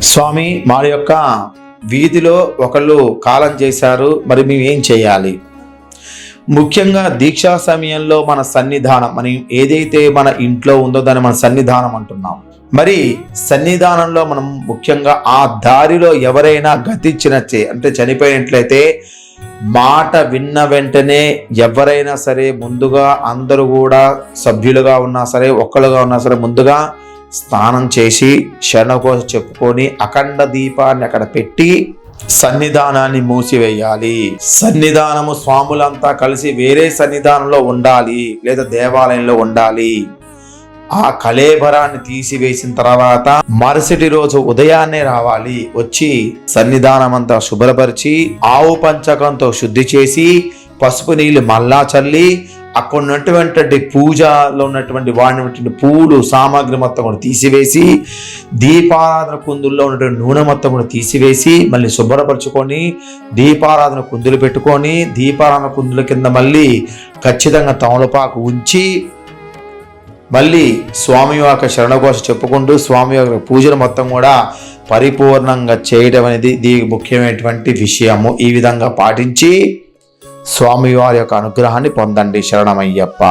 స్వామి మా యొక్క వీధిలో ఒకళ్ళు కాలం చేశారు మరి మేము ఏం చేయాలి? ముఖ్యంగా దీక్షా సమయంలో మన సన్నిధానం మనం ఏదైతే మన ఇంట్లో ఉందో దాన్ని మన సన్నిధానం అంటున్నాం. మరి సన్నిధానంలో మనం ముఖ్యంగా ఆ దారిలో ఎవరైనా గతించినచ్చే అంటే చనిపోయినట్లయితే మాట విన్న వెంటనే ఎవరైనా సరే ముందుగా అందరూ కూడా సభ్యులుగా ఉన్నా సరే ఒక్కలుగా ఉన్నా సరే ముందుగా స్నానం చేసి శరణ కోసం చెప్పుకొని అఖండ దీపాన్ని అక్కడ పెట్టి సన్నిధానాన్ని మూసివేయాలి. సన్నిధానము స్వాములంతా కలిసి వేరే సన్నిధానంలో ఉండాలి లేదా దేవాలయంలో ఉండాలి. ఆ కళేబరాన్ని తీసివేసిన తర్వాత మరుసటి రోజు ఉదయాన్నే రావాలి. వచ్చి సన్నిధానం అంతా శుభ్రపరిచి ఆవు పంచకంతో శుద్ధి చేసి పసుపు నీళ్ళు మల్లా చల్లి అక్కడ ఉన్నటువంటి పూజలో ఉన్నటువంటి వాడినటువంటి పూలు సామాగ్రి మొత్తం కూడా తీసివేసి దీపారాధన కుందుల్లో ఉన్నటువంటి నూనె మొత్తం కూడా తీసివేసి మళ్ళీ శుభ్రపరచుకొని దీపారాధన కుందులు పెట్టుకొని దీపారాధన కుందుల కింద మళ్ళీ ఖచ్చితంగా తమలపాకు ఉంచి మళ్ళీ స్వామి యొక్క శరణఘోష చెప్పుకుంటూ స్వామి యొక్క పూజలు మొత్తం కూడా పరిపూర్ణంగా చేయడం అనేది దీనికి ముఖ్యమైనటువంటి విషయము. ఈ విధంగా పాటించి స్వామివారి యొక్క అనుగ్రహాన్ని పొందండి శరణమయ్యప్ప.